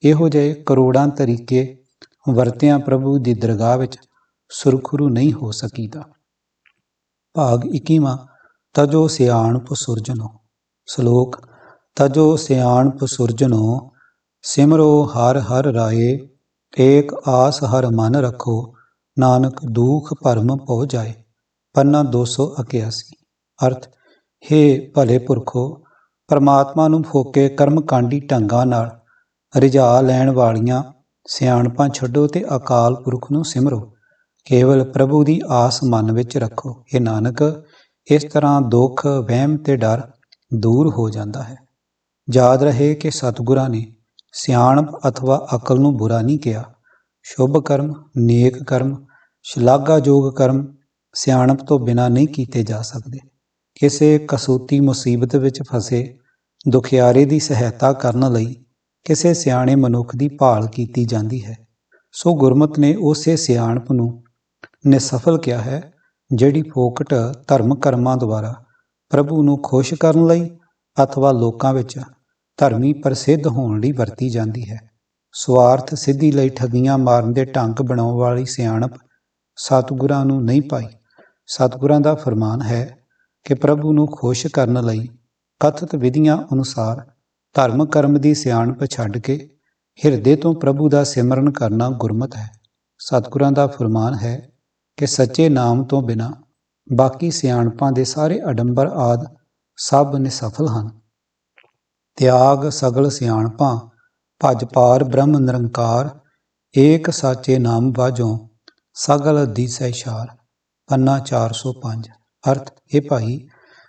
Speaker 1: ਇਹੋ ਜਿਹੇ ਕਰੋੜਾਂ ਤਰੀਕੇ ਵਰਤਿਆਂ ਪ੍ਰਭੂ ਦੀ ਦਰਗਾਹ ਵਿੱਚ ਸੁਰਖਰੂ ਨਹੀਂ ਹੋ ਸਕੀਦਾ। ਭਾਗ 21ਵਾਂ ਤਜੋ ਸਿਆਣਪ ਸੁਰਜਨੋ ਸ਼ਲੋਕ, ਤਜੋ ਸਿਆਣਪ ਸੁਰਜਨੋ ਸਿਮਰੋ ਹਰ ਹਰ ਰਾਏ, ਏਕ ਆਸ ਹਰ ਮਨ ਰੱਖੋ, ਨਾਨਕ ਦੂਖ ਭਰਮ ਭਉ ਜਾਏ। ਪੰਨਾ 281 ਅਰਥ हे ਭਲੇ ਪੁਰਖੋ, ਪਰਮਾਤਮਾ ਨੂੰ ਫੋਕੇ ਕਰਮਕਾਂਡੀ ਢੰਗਾਂ ਨਾਲ, ਰਿਝਾ ਲੈਣ ਵਾਲੀਆਂ ਸਿਆਣਪਾਂ ਛੱਡੋ ਤੇ ਅਕਾਲ ਪੁਰਖ ਨੂੰ ਸਿਮਰੋ। ਕੇਵਲ ਪ੍ਰਭੂ ਦੀ ਆਸ ਮਨ ਵਿੱਚ ਰੱਖੋ। ਇਹ ਨਾਨਕ, ਇਸ ਤਰ੍ਹਾਂ ਦੁੱਖ, ਵਹਿਮ ਤੇ ਡਰ ਦੂਰ ਹੋ ਜਾਂਦਾ ਹੈ। ਯਾਦ ਰਹੇ ਕਿ ਸਤਿਗੁਰਾਂ ਨੇ ਸਿਆਣਪ ਅਥਵਾ ਅਕਲ ਨੂੰ ਬੁਰਾ ਨਹੀਂ ਕਿਹਾ। ਸ਼ੁਭ ਕਰਮ, ਨੇਕ ਕਰਮ, ਸ਼ਲਾਘਾਯੋਗ ਕਰਮ ਸਿਆਣਪ ਤੋਂ ਬਿਨਾ ਨਹੀਂ ਕੀਤੇ ਜਾ ਸਕਦੇ। ਕਿਸੇ ਕਸੂਤੀ ਮੁਸੀਬਤ ਵਿੱਚ ਫਸੇ, ਦੁਖਿਆਰੇ ਦੀ ਸਹਾਇਤਾ ਕਰਨ ਲਈ ਕਿਸੇ ਸਿਆਣੇ ਮਨੁੱਖ ਦੀ ਭਾਲ ਕੀਤੀ ਜਾਂਦੀ ਹੈ। ਸੋ ਗੁਰਮਤ ਨੇ ਉਸੇ ਸਿਆਣਪ ਨੂੰ ਨੇ ਸਫਲ ਕਿਹਾ ਹੈ, ਜਿਹੜੀ ਫੋਕਟ ਧਰਮ ਕਰਮਾਂ ਦੁਆਰਾ ਪ੍ਰਭੂ ਨੂੰ ਖੁਸ਼ ਕਰਨ ਲਈ ਅਥਵਾ ਲੋਕਾਂ ਵਿੱਚ ਧਰਮੀ ਪ੍ਰਸਿੱਧ ਹੋਣ ਲਈ ਵਰਤੀ ਜਾਂਦੀ ਹੈ। ਸਵਾਰਥ ਸਿੱਧੀ ਲਈ ਠੱਗੀਆਂ ਮਾਰਨ ਦੇ ਢੰਗ ਬਣਾਉਣ ਵਾਲੀ ਸਿਆਣਪ ਸਤਿਗੁਰਾਂ ਨੂੰ ਨਹੀਂ ਪਾਈ। ਸਤਿਗੁਰਾਂ ਦਾ ਫਰਮਾਨ ਹੈ ਕਿ ਪ੍ਰਭੂ ਨੂੰ ਖੁਸ਼ ਕਰਨ ਲਈ ਕਥਿਤ ਵਿਧੀਆਂ ਅਨੁਸਾਰ ਧਰਮ ਕਰਮ ਦੀ ਸਿਆਣਪ ਛੱਡ ਕੇ ਹਿਰਦੇ ਤੋਂ ਪ੍ਰਭੂ ਦਾ ਸਿਮਰਨ ਕਰਨਾ ਗੁਰਮਤ ਹੈ। ਸਤਿਗੁਰਾਂ ਦਾ ਫਰਮਾਨ ਹੈ ਕਿ ਸੱਚੇ ਨਾਮ ਤੋਂ ਬਿਨਾ ਬਾਕੀ ਸਿਆਣਪਾਂ ਦੇ ਸਾਰੇ ਅਡੰਬਰ ਆਦ ਸਭ ਨਿਸਫਲ ਹਨ। ਤਿਆਗ ਸਗਲ ਸਿਆਣਪਾਂ, ਭਜ ਪਾਰ ਬ੍ਰਹਮ ਨਿਰੰਕਾਰ, ਏਕ ਸਾਚੇ ਨਾਮ ਬਾਝੋਂ ਸਗਲ ਦੀਸੈ ਛਾਰ ਪੰਨਾ 405 ਅਰਥ ਇਹ ਭਾਈ,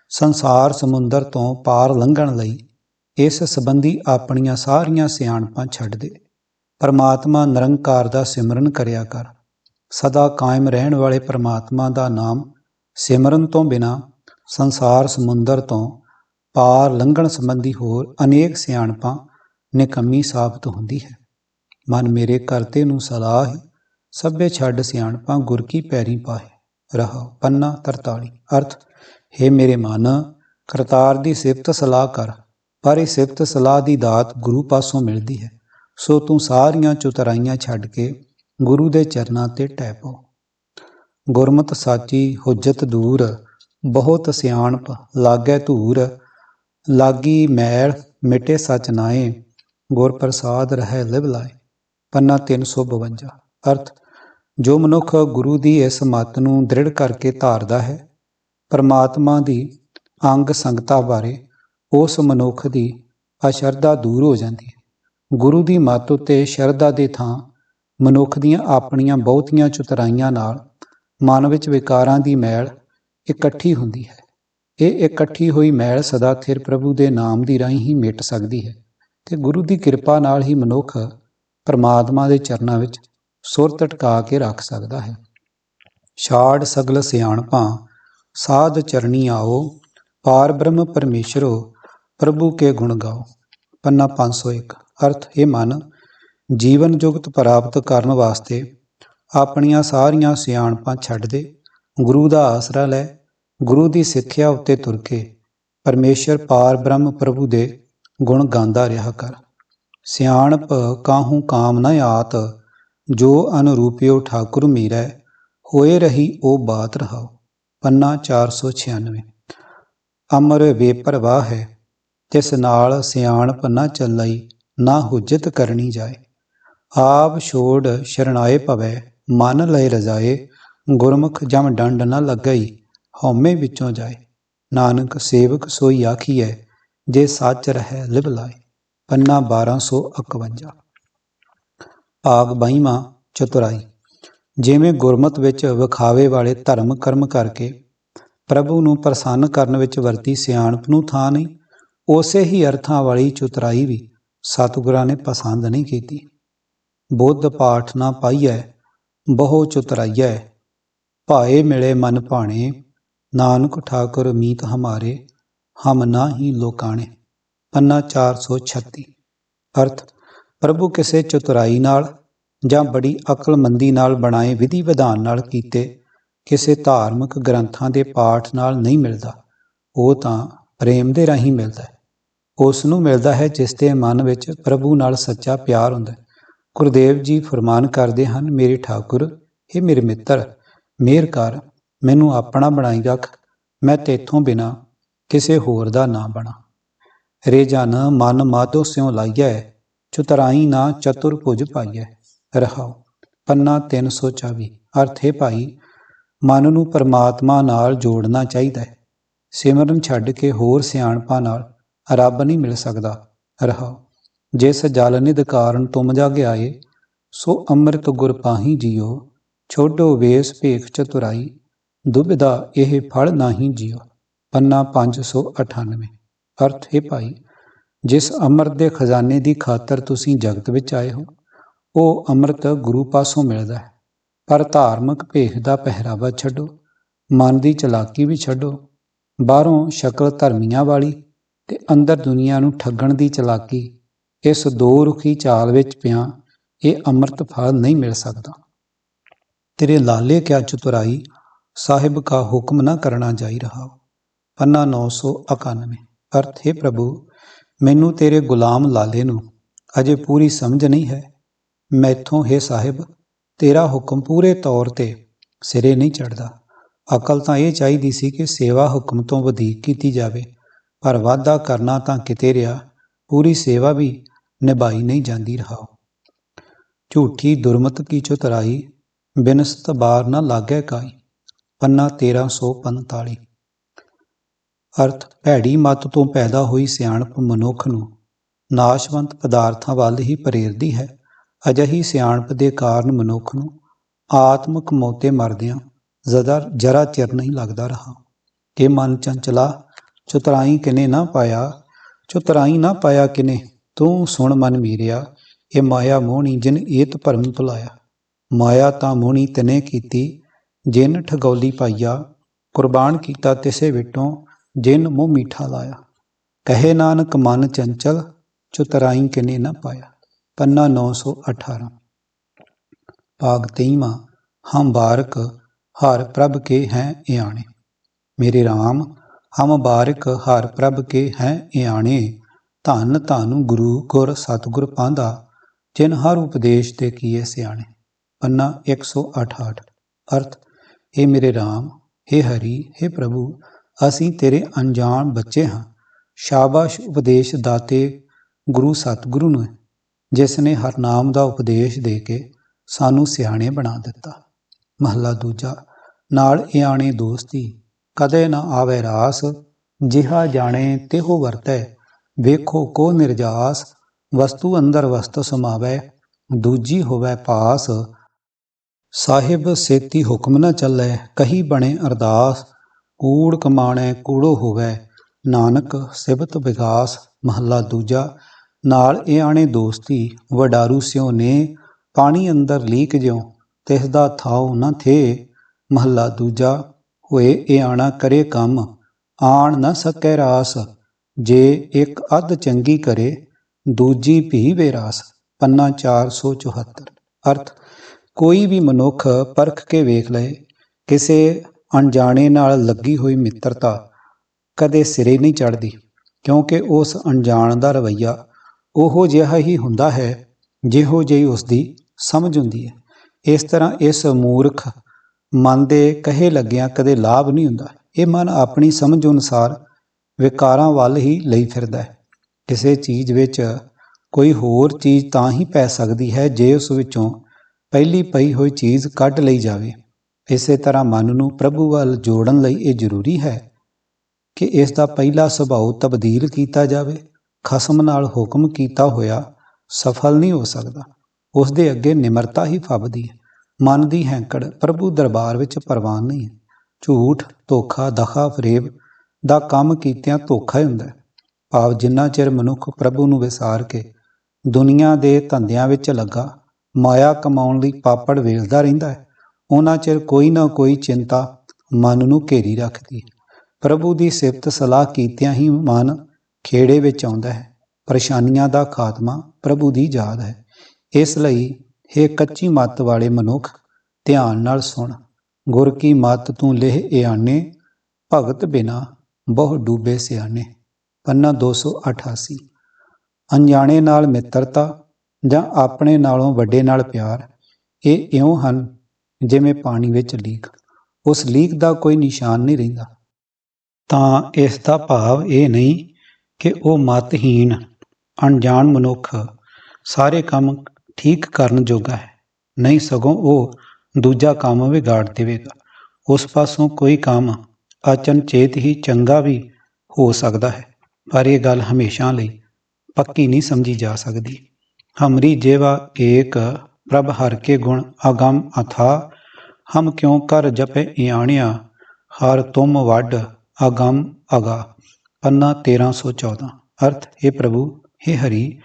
Speaker 1: ਸੰਸਾਰ ਸਮੁੰਦਰ ਤੋਂ ਪਾਰ ਲੰਘਣ ਲਈ ਇਸ ਸੰਬੰਧੀ ਆਪਣੀਆਂ ਸਾਰੀਆਂ ਸਿਆਣਪਾਂ ਛੱਡ ਦੇ। ਪਰਮਾਤਮਾ ਨਿਰੰਕਾਰ ਦਾ ਸਿਮਰਨ ਕਰਿਆ ਕਰ। ਸਦਾ ਕਾਇਮ ਰਹਿਣ ਵਾਲੇ ਪਰਮਾਤਮਾ ਦਾ ਨਾਮ ਸਿਮਰਨ ਤੋਂ ਬਿਨਾ ਸੰਸਾਰ ਸਮੁੰਦਰ ਤੋਂ ਪਾਰ ਲੰਘਣ ਸੰਬੰਧੀ ਹੋਰ ਅਨੇਕ ਸਿਆਣਪਾਂ ਨਿਕੰਮੀ ਸਾਬਤ ਹੁੰਦੀ ਹੈ। ਮਨ ਮੇਰੇ ਕਰਤੇ ਨੂੰ ਸਲਾਹ ਸਭੇ ਛੱਡ ਸਿਆਣਪਾਂ ਗੁਰ ਕੀ ਪੈਰੀ ਪਾਏ ਰਹਾ ਪੰਨਾ 43 ਅਰਥ, ਹੈ ਮੇਰੇ ਮਨ, ਕਰਤਾਰ ਦੀ ਸਿਫਤ ਸਲਾਹ ਕਰ, ਪਰ ਇਹ ਸਿਫਤ ਸਲਾਹ ਦੀ ਦਾਤ ਗੁਰੂ ਪਾਸੋਂ ਮਿਲਦੀ ਹੈ। ਸੋ ਤੂੰ ਸਾਰੀਆਂ ਚੁਤਰਾਈਆਂ ਛੱਡ ਕੇ ਗੁਰੂ ਦੇ ਚਰਨਾਂ ਤੇ ਟਹਿ ਪਓ ਗੁਰਮਤ ਸਾਚੀ ਹੁਜਤ ਦੂਰ, ਬਹੁਤ ਸਿਆਣਪ ਲਾਗੈ ਧੂਰ। ਲਾਗੀ ਮੈਲ ਮਿਟੇ ਸਚ ਨਾਏ ਗੁਰ ਪ੍ਰਸਾਦ ਰਹਿ ਲਿਵ ਲਾਏ ਪੰਨਾ 352 ਅਰਥ, ਜੋ ਮਨੁੱਖ ਗੁਰੂ ਦੀ ਇਸ ਮੱਤ ਨੂੰ ਦ੍ਰਿੜ ਕਰਕੇ ਧਾਰਦਾ ਹੈ, ਪਰਮਾਤਮਾ ਦੀ ਅੰਗ ਸੰਗਤਾ ਬਾਰੇ ਉਸ ਮਨੁੱਖ ਦੀ ਅਸ਼ਰਧਾ ਦੂਰ ਹੋ ਜਾਂਦੀ ਹੈ। ਗੁਰੂ ਦੀ ਮੱਤ ਉਤੇ ਸ਼ਰਧਾ ਦੇ ਥਾਂ ਮਨੁੱਖ ਦੀਆਂ ਆਪਣੀਆਂ ਬਹੁਤੀਆਂ ਚੁਤਰਾਈਆਂ ਨਾਲ ਮਨ ਵਿੱਚ ਵਿਕਾਰਾਂ ਦੀ ਮੈਲ ਇਕੱਠੀ ਹੁੰਦੀ ਹੈ। ਇਹ ਇਕੱਠੀ ਹੋਈ ਮੈਲ ਸਦਾ ਥਿਰ ਪ੍ਰਭੂ ਦੇ ਨਾਮ ਦੀ ਰਾਹੀਂ ਹੀ ਮਿਟ ਸਕਦੀ ਹੈ ਤੇ ਗੁਰੂ ਦੀ ਕਿਰਪਾ ਨਾਲ ਹੀ ਮਨੁੱਖ ਪਰਮਾਤਮਾ ਦੇ ਚਰਨਾਂ ਵਿੱਚ ਸੁਰ ਟਟਕਾ ਕੇ ਰੱਖ ਸਕਦਾ ਹੈ। ਛਾੜ ਸਗਲ ਸਿਆਣਪਾਂ, ਸਾਧ ਚਰਣੀ ਆਓ, ਪਾਰ ਬ੍ਰਹਮ ਪਰਮੇਸ਼ਰੋ, ਪ੍ਰਭੂ ਕੇ ਗੁਣ ਗਾਓ। ਪੰਨਾ 501 ਅਰਥ ਇਹ ਮਨ ਜੀਵਨ ਜੁਗਤ ਪ੍ਰਾਪਤ ਕਰਨ ਵਾਸਤੇ ਆਪਣੀਆਂ ਸਾਰੀਆਂ ਸਿਆਣਪਾਂ ਛੱਡ ਦੇ। ਗੁਰੂ ਦਾ ਆਸਰਾ ਲੈ, ਗੁਰੂ ਦੀ ਸਿੱਖਿਆ ਉੱਤੇ ਤੁਰ ਕੇ ਪਰਮੇਸ਼ਰ ਪਾਰ ਬ੍ਰਹਮ ਪ੍ਰਭੂ ਦੇ ਗੁਣ ਗਾਉਂਦਾ ਰਿਹਾ ਕਰ। ਸਿਆਣਪ ਕਾਹੂ ਕਾਮ ਨ ਆਤ, ਜੋ ਅਨੁਰੂਪਿਓ ਠਾਕੁਰ ਮੀਰੈ, ਹੋਏ ਰਹੀ ਉਹ ਬਾਤ ਰਹਾਓ ਪੰਨਾ 496 ਅਮਰ ਵੇਪਰਵਾਹ ਹੈ, ਤਿਸ ਨਾਲ ਸਿਆਣਪ ਨਾ ਚੱਲਈ, ਨਾ ਹੁਜਤ ਕਰਨੀ ਜਾਏ। ਆਪ ਛੋੜ ਸ਼ਰਣਾਏ ਭਵੈ, ਮਨ ਲਏ ਰਜਾਏ, ਗੁਰਮੁਖ ਜਮ ਡੰਡ ਨ ਲੱਗਈ, ਹਉਮੈ ਵਿੱਚੋਂ ਜਾਏ। ਨਾਨਕ ਸੇਵਕ ਸੋਈ ਆਖੀਐ, ਜੇ ਸੱਚ ਰਹਿ ਲਿਵ ਲਾਏ। ਪੰਨਾ 1251 ਭਾਗ ਬਾਈਵਾਂ ਚਤੁਰਾਈ। ਜਿਵੇਂ ਗੁਰਮਤ ਵਿੱਚ ਵਿਖਾਵੇ ਵਾਲੇ ਧਰਮ ਕਰਮ ਕਰਕੇ, ਪ੍ਰਭੂ ਨੂੰ ਪ੍ਰਸੰਨ ਕਰਨ ਵਿੱਚ ਵਰਤੀ ਸਿਆਣਪ ਨੂੰ ਥਾਂ ਨਹੀਂ, ਉਸੇ ਹੀ ਅਰਥਾਂ ਵਾਲੀ ਚਤੁਰਾਈ ਵੀ ਸਤਿਗੁਰਾਂ ਨੇ ਪਸੰਦ ਨਹੀਂ ਕੀਤੀ। ਬੁੱਧ ਪਾਠ ਨਾ ਪਾਈਐ, ਬਹੁ ਚਤੁਰਾਈਐ। ਭਾਏ ਮਿਲੇ ਮਨ ਭਾਣੇ, ਨਾਨਕ ਠਾਕੁਰ ਮੀਤ ਹਮਾਰੇ, ਹਮ ਨਾ ਹੀ ਲੋਕਾਣੇ। ਪੰਨਾ 436 ਅਰਥ, ਪ੍ਰਭੂ ਕਿਸੇ ਚਤੁਰਾਈ ਨਾਲ ਜਾਂ ਬੜੀ ਅਕਲਮੰਦੀ ਨਾਲ ਬਣਾਏ ਵਿਧੀ ਵਿਧਾਨ ਨਾਲ ਕੀਤੇ, ਕਿਸੇ ਧਾਰਮਿਕ ਗ੍ਰੰਥਾਂ ਦੇ ਪਾਠ ਨਾਲ ਨਹੀਂ ਮਿਲਦਾ, ਉਹ ਤਾਂ ਪ੍ਰੇਮ ਦੇ ਰਾਹੀਂ ਮਿਲਦਾ ਹੈ। ਉਸ ਨੂੰ ਮਿਲਦਾ ਹੈ ਜਿਸ ਦੇ ਮਨ ਵਿੱਚ ਪ੍ਰਭੂ ਨਾਲ ਸੱਚਾ ਪਿਆਰ ਹੁੰਦਾ ਹੈ। ਗੁਰਦੇਵ ਜੀ ਫਰਮਾਨ ਕਰਦੇ ਹਨ, ਮੇਰੇ ਠਾਕੁਰ ਇਹ ਮੇਰੇ ਮਿੱਤਰ, ਮੇਰ ਕਰ, ਮੈਨੂੰ ਆਪਣਾ ਬਣਾਈ ਰੱਖ, ਮੈਂ ਤੇਥੋਂ ਬਿਨਾ ਕਿਸੇ ਹੋਰ ਦਾ ਨਾ ਬਣਾ। ਰੇ ਜਨ ਮਨ ਮਾਧੋ ਸਿਉ ਲਾਈਐ, ਚੁਤਰਾਈ ਨਾ ਚਤੁਰ ਭੁਜ ਪਾਈਐ ਰਹਾਉ ਪੰਨਾ 324 ਅਰਥ ਹੈ ਭਾਈ, ਮਨ ਨੂੰ ਪਰਮਾਤਮਾ ਨਾਲ ਜੋੜਨਾ ਚਾਹੀਦਾ ਹੈ। ਸਿਮਰਨ ਛੱਡ ਕੇ ਹੋਰ ਸਿਆਣਪਾਂ ਨਾਲ ਰੱਬ ਨਹੀਂ ਮਿਲ ਸਕਦਾ। ਰਹਾਉ ਜਿਸ ਜਲ ਨਿਧ ਕਾਰਨ ਤੁਮ ਜਾਗੇ ਆਏ, ਸੋ ਅੰਮ੍ਰਿਤ ਗੁਰ ਪਾਹੀ ਜੀਓ, ਛੋਡੋ ਵੇਸ ਭੇਖ ਚਤੁਰਾਈ, ਦੁਬਿਧਾ ਇਹ ਫਲ ਨਾਹੀ ਜਿਓ। ਪੰਨਾ 598 ਅਰਥ ਹੈ ਭਾਈ, ਜਿਸ ਅੰਮ੍ਰਿਤ ਦੇ ਖਜ਼ਾਨੇ ਦੀ ਖਾਤਰ ਤੁਸੀਂ ਜਗਤ ਵਿੱਚ ਆਏ ਹੋ, ਉਹ ਅੰਮ੍ਰਿਤ ਗੁਰੂ ਪਾਸੋਂ ਮਿਲਦਾ ਹੈ। ਪਰ ਧਾਰਮਿਕ ਭੇਖ ਦਾ ਪਹਿਰਾਵਾ ਛੱਡੋ, ਮਨ ਦੀ ਚਲਾਕੀ ਵੀ ਛੱਡੋ। ਬਾਹਰੋਂ ਸ਼ਕਲ ਧਰਮੀਆਂ ਵਾਲੀ ਤੇ ਅੰਦਰ ਦੁਨੀਆ ਨੂੰ ਠੱਗਣ ਦੀ ਚਲਾਕੀ ਇਸ ਦੋ ਰੁਖੀ ਚਾਲ ਵਿੱਚ ਪਿਆ ਇਹ ਅੰਮ੍ਰਿਤ ਫਲ ਨਹੀਂ ਮਿਲ ਸਕਦਾ। ਤੇਰੇ ਲਾਲੇ ਕਿਆ ਚਤੁਰਾਈ, ਸਾਹਿਬ ਕਾ ਹੁਕਮ ਨਾ ਕਰਨਾ ਜਾਈ ਰਹਾ। ਪੰਨਾ 991 ਅਰਥ ਹੈ ਪ੍ਰਭੂ, ਮੈਨੂੰ ਤੇਰੇ ਗੁਲਾਮ ਲਾਲੇ ਨੂੰ ਅਜੇ ਪੂਰੀ ਸਮਝ ਨਹੀਂ ਹੈ। ਮੈਥੋਂ ਹੈ ਸਾਹਿਬ, ਤੇਰਾ ਹੁਕਮ ਪੂਰੇ ਤੌਰ ਤੇ ਸਿਰੇ ਨਹੀਂ ਚੜਦਾ ਅਕਲ ਤਾਂ ਇਹ ਚਾਹੀਦੀ ਸੀ ਕਿ ਸੇਵਾ ਹੁਕਮ ਤੋਂ ਵਧੇਕ ਕੀਤੀ ਜਾਵੇ। ਪਰ ਵਾਅਦਾ ਕਰਨਾ ਤਾਂ ਕਿਤੇ ਰਿਹਾ। ਪੂਰੀ ਸੇਵਾ ਵੀ ਨਿਭਾਈ ਨਹੀਂ ਜਾਂਦੀ ਰਹਾ ਝੂਠੀ ਦੁਰਮਤ ਕੀ ਚੁਤਰਾਈ ਬਿਨਸਤ ਬਾਰ ਨਾ ਲਾਗੇ ਕਾਈ ਪੰਨਾ 1345 ਅਰਥ, ਭੈੜੀ ਮਤ ਤੋਂ ਪੈਦਾ ਹੋਈ ਸਿਆਣਪ ਮਨੁੱਖ ਨੂੰ ਨਾਸ਼ਵੰਤ ਪਦਾਰਥਾਂ ਵੱਲ ਹੀ ਪ੍ਰੇਰਦੀ ਹੈ। ਅਜਿਹੀ ਸਿਆਣਪ ਦੇ ਕਾਰਨ ਮਨੁੱਖ ਨੂੰ ਆਤਮਕ ਮੌਤੇ ਮਰਦਿਆਂ ਜ਼ਦਾ ਜਰਾ ਚਿਰ ਨਹੀਂ ਲੱਗਦਾ ਰਹਾ। ਕਿ ਮਨ ਚੰਚਲਾ, ਚੁਤਰਾਈ ਕਿਨੇ ਨਾ ਪਾਇਆ, ਚੁਤਰਾਈ ਨਾ ਪਾਇਆ ਕਿਨੇ ਤੂੰ ਸੁਣ ਮਨ ਮੀਰਿਆ, ਇਹ ਮਾਇਆ ਮੋਹਣੀ ਜਿਨ ਏਤ ਭਰਮ ਭੁਲਾਇਆ। ਮਾਇਆ ਤਾਂ ਮੋਹਣੀ ਤਨੇ ਕੀਤੀ, ਜਿਨ ਠਗੌਲੀ ਪਾਈਆ, ਕੁਰਬਾਨ ਕੀਤਾ ਤਿਸੇ ਵਿਟੋਂ, ਜਿਨ ਮੂੰਹ ਮੀਠਾ ਲਾਇਆ। ਕਹੇ ਨਾਨਕ ਮਨ ਚੰਚਲ, ਚੁਤਰਾਈ ਕਿਨੇ ਨਾ ਪਾਇਆ। ਪੰਨਾ 918 ਭਾਗ 23ਵਾਂ ਹਮ ਬਾਰਕ, ਹਰ ਪ੍ਰਭ ਕੇ ਹੈ ਇਆਣੇ। ਮੇਰੇ RAM ਹਮ ਬਾਰਕ, ਹਰ ਪ੍ਰਭ ਕੇ ਹੈ ਇਆਣੇ। ਧੰਨ ਧੰਨ ਗੁਰੂ ਗੁਰ ਸਤਿਗੁਰ ਪਾਂਦਾ ਜਿਨ ਹਰ ਉਪਦੇਸ਼ ਤੇ ਕੀਏ ਸਿਆਣੇ ਪੰਨਾ 168 ਅਰਥ हे ਮੇਰੇ RAM हे ਹਰੀ हे ਪ੍ਰਭੂ ਅਸੀਂ ਤੇਰੇ ਅਣਜਾਣ ਬੱਚੇ ਹਾਂ ਸ਼ਾਬਾਸ਼ ਉਪਦੇਸ਼ ਦਾਤੇ ਗੁਰੂ ਸਤਿਗੁਰੂ ਨੂੰ ਹੈ, ਜਿਸ ਨੇ ਹਰ ਨਾਮ ਦਾ ਉਪਦੇਸ਼ ਦੇ ਕੇ ਸਾਨੂੰ ਸਿਆਣੇ ਬਣਾ ਦਿੱਤਾ ਮਹੱਲਾ ਦੂਜਾ ਨਾਲ ਇਆਣੇ ਦੋਸਤੀ ਕਦੇ ਨਾ ਆਵੇ ਰਾਸ ਜਿਹਾ ਜਾਣੇ ਤਿਹੋ ਵਰਤੈ ਵੇਖੋ ਕੋ ਨਿਰਜਾਸ, ਵਸਤੂ ਅੰਦਰ ਵਸਤ ਸਮਾਵੈ, ਦੂਜੀ ਹੋਵੇ ਪਾਸ। ਸਾਹਿਬ ਸੇਤੀ ਹੁਕਮ ਨਾ ਚੱਲੈ, ਕਹੀ ਬਣੇ ਅਰਦਾਸ, ਕੂੜ ਕਮਾਣੈ ਕੂੜੋ ਹੋਵੇ, ਨਾਨਕ ਸਿਬਤ ਵਿਗਾਸ, ਮਹੱਲਾ ਦੂਜਾ, ਨਾਲ ਇਹ ਆਣੇ ਦੋਸਤੀ, ਵਡਾਰੂ ਸਿਓ ਨੇ, ਪਾਣੀ ਅੰਦਰ ਲੀਕ ਜਿਉ, ਤਿਸ ਦਾ ਥਾਉ ਨ ਥੇ, ਮਹੱਲਾ ਦੂਜਾ, ਹੋਏ ਇਹ ਆਣਾ ਕਰੇ ਕੰਮ, ਆਣ ਨਾ ਸਕੈ ਰਾਸ। ਜੇ ਇੱਕ ਅੱਧ ਚੰਗੀ ਕਰੇ, ਦੂਜੀ ਭੀ ਬੇਰਾਸ ਪੰਨਾ 474 ਅਰਥ, ਕੋਈ ਵੀ ਮਨੁੱਖ ਪਰਖ ਕੇ ਵੇਖ ਲਏ, ਕਿਸੇ ਅਣਜਾਣੇ ਨਾਲ ਲੱਗੀ ਹੋਈ ਮਿੱਤਰਤਾ ਕਦੇ ਸਿਰੇ ਨਹੀਂ ਚੜਦੀ ਕਿਉਂਕਿ ਉਸ ਅਣਜਾਣ ਦਾ ਰਵਈਆ ਉਹੋ ਜਿਹਾ ਹੀ ਹੁੰਦਾ ਹੈ, ਜਿਹੋ ਜਿਹੀ ਉਸ ਦੀ ਸਮਝ ਹੁੰਦੀ ਹੈ। ਇਸ ਤਰ੍ਹਾਂ ਇਸ ਮੂਰਖ ਮਨ ਦੇ ਕਹੇ ਲੱਗਿਆਂ ਕਦੇ ਲਾਭ ਨਹੀਂ ਹੁੰਦਾ। ਇਹ ਮਨ ਆਪਣੀ ਸਮਝ ਅਨੁਸਾਰ ਵਿਕਾਰਾਂ ਵੱਲ ਹੀ ਲਈ ਫਿਰਦਾ ਹੈ। ਕਿਸੇ ਚੀਜ਼ ਵਿੱਚ ਕੋਈ ਹੋਰ ਚੀਜ਼ ਤਾਂ ਹੀ ਪੈ ਸਕਦੀ ਹੈ ਜੇ ਉਸ ਵਿੱਚੋਂ ਪਹਿਲੀ ਪਈ ਹੋਈ ਚੀਜ਼ ਕੱਢ ਲਈ ਜਾਵੇ। ਇਸੇ ਤਰ੍ਹਾਂ ਮਨ ਨੂੰ ਪ੍ਰਭੂ ਵੱਲ ਜੋੜਨ ਲਈ ਇਹ ਜ਼ਰੂਰੀ ਹੈ ਕਿ ਇਸ ਦਾ ਪਹਿਲਾ ਸੁਭਾਅ ਤਬਦੀਲ ਕੀਤਾ ਜਾਵੇ, ਖਸਮ ਨਾਲ ਹੁਕਮ ਕੀਤਾ ਹੋਇਆ ਸਫਲ ਨਹੀਂ ਹੋ ਸਕਦਾ। ਉਸ ਦੇ ਅੱਗੇ ਨਿਮਰਤਾ ਹੀ ਫੱਬਦੀ ਹੈ। ਮਨ ਦੀ ਹੈਂਕੜ ਪ੍ਰਭੂ ਦਰਬਾਰ ਵਿੱਚ ਪ੍ਰਵਾਨ ਨਹੀਂ ਹੈ। ਝੂਠ, ਧੋਖਾ, ਦਖਾ, ਫਰੇਬ ਦਾ ਕੰਮ ਕੀਤਿਆਂ ਧੋਖਾ ਹੀ ਹੁੰਦਾ ਹੈ। ਭਾਵ ਜਿੰਨਾ ਚਿਰ ਮਨੁੱਖ ਪ੍ਰਭੂ ਨੂੰ ਵਿਸਾਰ ਕੇ ਦੁਨੀਆ ਦੇ ਧੰਦਿਆਂ ਵਿੱਚ ਲੱਗਾ, ਮਾਇਆ ਕਮਾਉਣ ਲਈ ਪਾਪੜ ਵੇਲਦਾ ਰਹਿੰਦਾ ਹੈ, ਉਹਨਾਂ ਚਿਰ ਕੋਈ ਨਾ ਕੋਈ ਚਿੰਤਾ ਮਨ ਨੂੰ ਘੇਰੀ ਰੱਖਦੀ ਹੈ। ਪ੍ਰਭੂ ਦੀ ਸਿਫਤ ਸਲਾਹ ਕੀਤਿਆਂ ਹੀ ਮਨ ਖੇੜੇ ਵਿੱਚ ਆਉਂਦਾ ਹੈ। ਪਰੇਸ਼ਾਨੀਆਂ ਦਾ ਖਾਤਮਾ ਪ੍ਰਭੂ ਦੀ ਯਾਦ ਹੈ। ਇਸ ਲਈ हे ਕੱਚੀ ਮੱਤ ਵਾਲੇ ਮਨੁੱਖ, ਧਿਆਨ ਨਾਲ ਸੁਣ। ਗੁਰ ਕੀ ਮੱਤ ਤੂੰ ਲੇਹ ਇਆਨੇ, ਭਗਤ ਬਿਨਾ ਬਹੁ ਡੂਬੇ ਸਿਆਣੇ, ਪੰਨਾ 288 ਅਣਜਾਣੇ ਨਾਲ ਮਿੱਤਰਤਾ ਜਾਂ ਆਪਣੇ ਨਾਲੋਂ ਵੱਡੇ ਨਾਲ ਪਿਆਰ, ਇਹ ਇਉਂ ਹਨ ਜਿਵੇਂ ਪਾਣੀ ਵਿੱਚ ਲੀਕ। ਉਸ ਲੀਕ ਦਾ ਕੋਈ ਨਿਸ਼ਾਨ ਨਹੀਂ ਰਹਿੰਦਾ। ਤਾਂ ਇਸ ਦਾ ਭਾਵ ਇਹ ਨਹੀਂ ਕਿ ਉਹ ਮਤਹੀਨ ਅਣਜਾਣ ਮਨੁੱਖ ਸਾਰੇ ਕੰਮ ਠੀਕ ਕਰਨ ਜੋਗਾ ਹੈ। ਨਹੀਂ ਸਗੋਂ ਉਹ ਦੂਜਾ ਕੰਮ ਵਿਗਾੜ ਦੇਵੇਗਾ। ਉਸ ਪਾਸੋਂ ਕੋਈ ਕੰਮ ਅਚਨਚੇਤ ਹੀ ਚੰਗਾ ਵੀ ਹੋ ਸਕਦਾ ਹੈ। ਪਰ ਇਹ ਗੱਲ ਹਮੇਸ਼ਾ ਲਈ ਪੱਕੀ ਨਹੀਂ ਸਮਝੀ ਜਾ ਸਕਦੀ। ਹਮਰੀ ਜੇਵਾ ਏਕ ਪ੍ਰਭ ਹਰ ਕੇ ਗੁਣ ਅਗੰਮ ਅਥਾ, ਹਮ ਕਿਉ ਕਰ ਜਪੇ ਇਆਣਿਆ, ਹਰ ਤੁਮ ਵੱਡ ਅਗੰਮ ਅਗਾ। ਪੰਨਾ 1314 ਅਰਥ, ਹੈ ਪ੍ਰਭੂ, ਹੈ ਹਰੀ,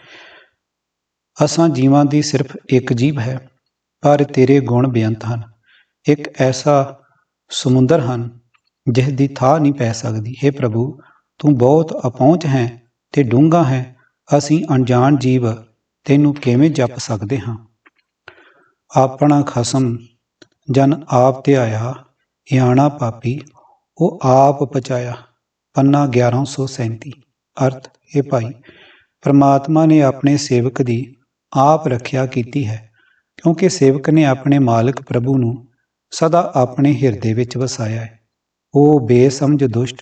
Speaker 1: ਅਸਾਂ ਜੀਵਾਂ ਦੀ ਸਿਰਫ ਇੱਕ ਜੀਵ ਹੈ, ਪਰ ਤੇਰੇ ਗੁਣ ਬੇਅੰਤ ਹਨ। ਇੱਕ ਐਸਾ ਸਮੁੰਦਰ ਹਨ ਜਿਸ ਦੀ ਥਾਹ ਨਹੀਂ ਪੈ ਸਕਦੀ। ਹੈ ਪ੍ਰਭੂ, ਤੂੰ ਬਹੁਤ ਅਪਹੁੰਚ ਹੈ ਤੇ ਡੂੰਘਾ ਹੈ। ਅਸੀਂ ਅਣਜਾਣ ਜੀਵ, ਤੈਨੂੰ ਕਿਵੇਂ ਜਪ ਸਕਦੇ ਹਾਂ? ਆਪਣਾ ਖਸਮ ਜਨ ਆਪ ਤੇ ਆਇਆ, ਇਆਣਾ ਪਾਪੀ, ਉਹ ਆਪ ਪਚਾਇਆ। ਪੰਨਾ 1137 ਅਰਥ ਇਹ ਭਾਈ, ਪ੍ਰਮਾਤਮਾ ਨੇ ਆਪਣੇ ਸੇਵਕ ਦੀ ਆਪ ਰੱਖਿਆ ਕੀਤੀ ਹੈ, ਕਿਉਂਕਿ ਸੇਵਕ ਨੇ ਆਪਣੇ ਮਾਲਕ ਪ੍ਰਭੂ ਨੂੰ ਸਦਾ ਆਪਣੇ ਹਿਰਦੇ ਵਿੱਚ ਵਸਾਇਆ ਹੈ। ਉਹ ਬੇਸਮਝ ਦੁਸ਼ਟ,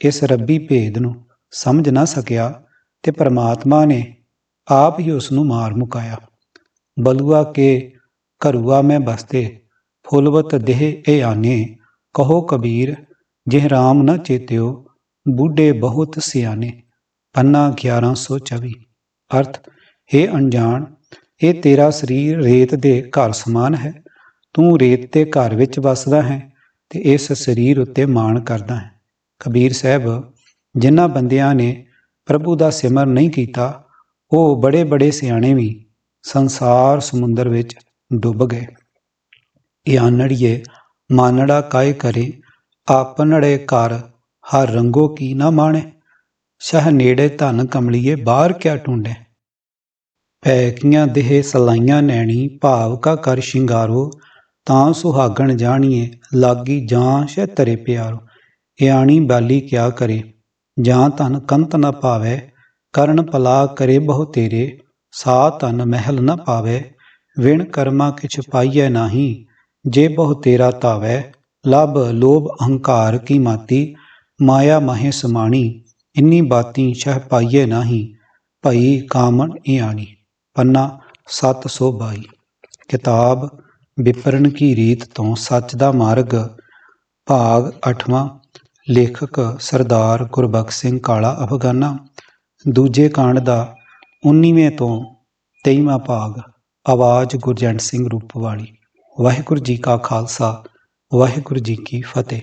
Speaker 1: ਇਸ ਰੱਬੀ ਭੇਦ ਨੂੰ ਸਮਝ ਨਾ ਸਕਿਆ ਤੇ ਪ੍ਰਮਾਤਮਾ ਨੇ ਆਪ ਹੀ ਉਸ ਨੂੰ ਮਾਰ ਮੁਕਾਇਆ। ਬਲੂਆ ਕੇ, ਘਰੂਆ ਮੈਂ ਬਸਤੇ, ਫੁਲਵਤ ਦੇਹ ਇਹ ਆਨੇ, ਕਹੋ ਕਬੀਰ, ਜਿਹ ਰਾਮ ਨਾ ਚੇਤਿਓ, ਬੁੱਢੇ ਬਹੁਤ ਸਿਆਣੇ, ਪੰਨਾ 1124 ਅਰਥ हे ਅਣਜਾਣ, ਇਹ ਤੇਰਾ ਸਰੀਰ ਰੇਤ ਦੇ ਘਰ ਸਮਾਨ ਹੈ, ਤੂੰ ਰੇਤ ਦੇ ਘਰ ਵਿੱਚ ਵੱਸਦਾ ਹੈ ਤੇ ਇਸ ਸਰੀਰ ਉੱਤੇ ਮਾਣ ਕਰਦਾ ਹੈ। ਕਬੀਰ ਸਾਹਿਬ ਜਿਨ੍ਹਾਂ ਬੰਦਿਆਂ ਨੇ ਪ੍ਰਭੂ ਦਾ ਸਿਮਰ ਨਹੀਂ ਕੀਤਾ, ਉਹ ਬੜੇ ਬੜੇ ਸਿਆਣੇ ਵੀ ਸੰਸਾਰ ਸਮੁੰਦਰ ਵਿੱਚ ਡੁੱਬ ਗਏ। ਇਆਨੜੀਏ, ਮਾਨੜਾ ਕਾਇ ਕਰੇ ਆਪਨੜੇ ਘਰ ਹਰ ਰੰਗੋ ਕੀ ਨਾ ਮਾਣੇ, ਸ਼ਹ ਨੇੜੇ ਧਨ ਕਮਲੀਏ ਬਾਹਰ ਕਿਆ ਟੁੰਡੇ ਪੈਕੀਆਂ ਦੇਹ ਸਲਾਈਆਂ ਨੈਣੀ, ਭਾਵ ਕਾ ਕਰ ਸ਼ਿੰਗਾਰੋ ਤਾਂ ਸੁਹਾਗਣ ਜਾਣੀਏ ਲਾਗੀ ਜਾਂ ਸ਼ੈ ਤਰੇ ਪਿਆਰੋ। ਇਆਣੀ ਬਾਲੀ ਕਿਆ ਕਰੇ, ਜਾਂ ਧਨ ਕੰਤ ਨ ਪਾਵੇ, ਕਰਨ ਪਲਾ ਕਰੇ ਬਹੁ ਤੇਰੇ, ਸਾ ਤਨ ਮਹਿਲ ਨ ਪਾਵੇ, ਵਿਣ ਕਰਮਾ ਕਿਛ ਪਾਈਐ ਨਾਹੀ, ਜੇ ਬਹੁ ਤੇਰਾ ਧਾਵੈ, ਲਭ ਲੋਭ ਅਹੰਕਾਰ ਕੀ ਮਾਤੀ, ਮਾਇਆ ਮਹਿ ਸਮਾਣੀ, ਇੰਨੀ ਬਾਤੀ ਸ਼ਹ ਪਾਈਏ ਨਾਹੀ, ਭਈ ਕਾਮਣ ਇਆਣੀ। ਪੰਨਾ 722 ਕਿਤਾਬ ਵਿਪਰਨ ਕੀ ਰੀਤ ਤੋਂ ਸੱਚ ਦਾ ਮਾਰਗ? ਭਾਗ 8ਵਾਂ ਲੇਖਕ ਸਰਦਾਰ ਗੁਰਬਖਸ਼ ਸਿੰਘ ਕਾਲਾ ਅਫਗਾਨਾ। ਦੂਜੇ ਕਾਂਡ ਦਾ 19ਵੇਂ ਤੋਂ 23ਵਾਂ ਭਾਗ, ਆਵਾਜ਼ ਗੁਰਜੰਟ ਸਿੰਘ ਰੂਪਵਾਲੀ। ਵਾਹਿਗੁਰੂ ਜੀ ਕਾ ਖਾਲਸਾ, ਵਾਹਿਗੁਰੂ ਜੀ ਕੀ ਫਤਿਹ।